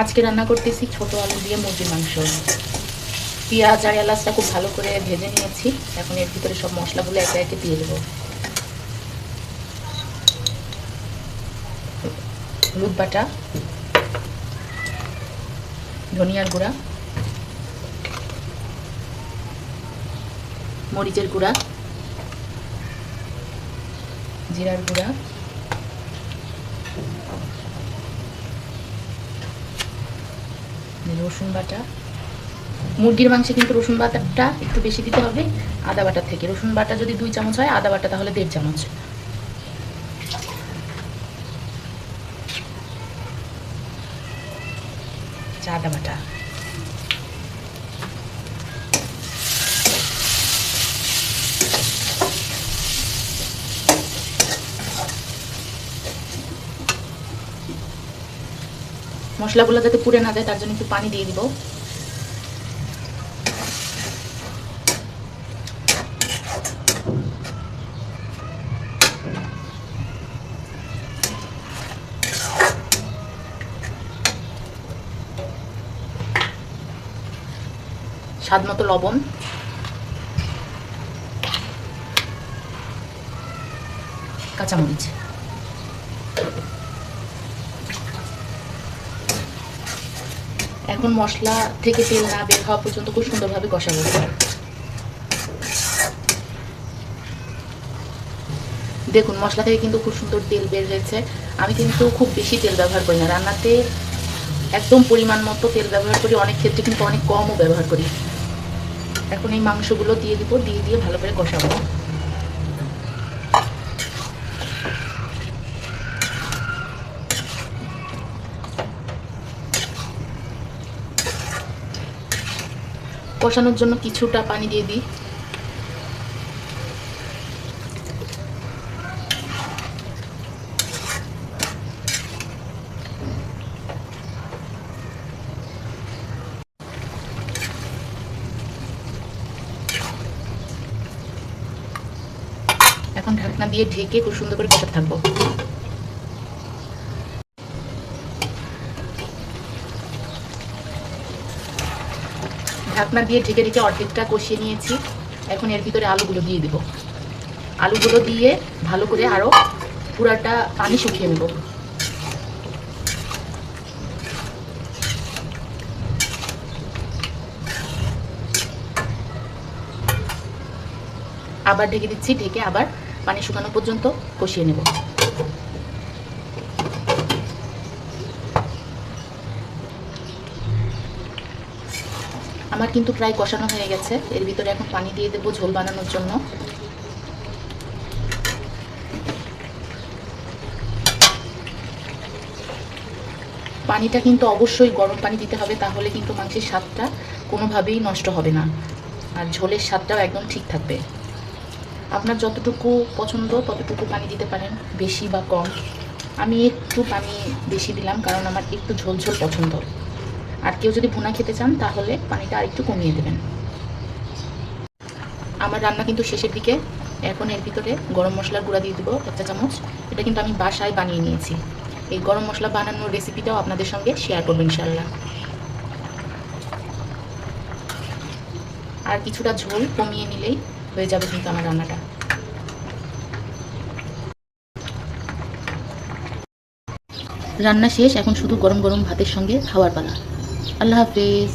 আজকে রান্না করতেছি ছোট আলু দিয়ে মুরগির মাংস। পেঁয়াজ আর এলাচটা খুব ভালো করে ভেজে নিয়েছি। এখন এর ভিতরে সব মশলাগুলো একে একে দিয়ে দেবো। হলুদ বাটা, ধনিয়ার গুঁড়া, মরিচের গুঁড়া, জিরার গুঁড়া রসুন বাটা। মুরগির মাংসে কিন্তু রসুন বাটাটা একটু বেশি দিতে হবে, আদা বাটা থেকে। রসুন বাটা যদি দুই চামচ হয়, আদা বাটা তাহলে দেড় চামচ। চা আদা বাটা। মশলাগুলো যাতে পুড়ে না যায়, তার জন্য একটু পানি দিয়ে দিব। স্বাদ মতো লবণ। কাঁচামরিচ। এখন মশলা থেকে তেল না বের হওয়া পর্যন্ত খুব সুন্দরভাবে কষাবো দেখুন, মশলা থেকে কিন্তু খুব সুন্দর তেল বের হয়েছে। আমি কিন্তু খুব বেশি তেল ব্যবহার করি না। রান্নাতে একদম পরিমাণ মতো তেল ব্যবহার করি। অনেক ক্ষেত্রে কিন্তু অনেক কমও ব্যবহার করি। এখন এই মাংসগুলো দিয়ে দিব, দিয়ে দিয়ে ভালো করে কষাবো। কষানোর জন্য কিছুটা পানি দিয়ে দিই। এখন ঢাকনা দিয়ে ঢেকে খুব সুন্দর করে কষাতে থাকব। ঢাকনা দিয়ে ঢেকে ঢেকে অর্ধেকটা কষিয়ে নিয়েছি। এখন এর ভিতরে আলুগুলো দিয়ে দেব। আলুগুলো দিয়ে ভালো করে আরও পুরাটা পানি শুকিয়ে নেব। আবার ঢেকে দিচ্ছি, ঢেকে আবার পানি শুকানো পর্যন্ত কষিয়ে নেব। আমার কিন্তু প্রায় কষানো হয়ে গেছে। এর ভিতরে এখন পানি দিয়ে দেবো ঝোল বানানোর জন্য। পানিটা কিন্তু অবশ্যই গরম পানি দিতে হবে, তাহলে কিন্তু মাংসের স্বাদটা কোনোভাবেই নষ্ট হবে না। আর ঝোলের স্বাদটাও একদম ঠিক থাকবে। আপনার যতটুকু পছন্দ, ততটুকু পানি দিতে পারেন, বেশি বা কম। আমি একটু পানি বেশি দিলাম, কারণ আমার একটু ঝোল ঝোল পছন্দ। আর কেউ যদি ভুনা খেতে চান, তাহলে পানিটা আর একটু কমিয়ে দেবেন। আমার রান্না কিন্তু শেষের দিকে। এখন এর ভিতরে গরম মশলার গুঁড়া দিয়ে দেবো এক চা চামচ। এটা কিন্তু আমি বাসায় বানিয়ে নিয়েছি। এই গরম মশলা বানানোর রেসিপিটাও আপনাদের সঙ্গে শেয়ার করব ইনশাল্লাহ আর কিছুটা ঝোল কমিয়ে নিলেই হয়ে যাবে কিন্তু আমার রান্নাটা। রান্না শেষ, এখন শুধু গরম গরম ভাতের সঙ্গে খাওয়ার পালা। আল্লাহ হাফেজ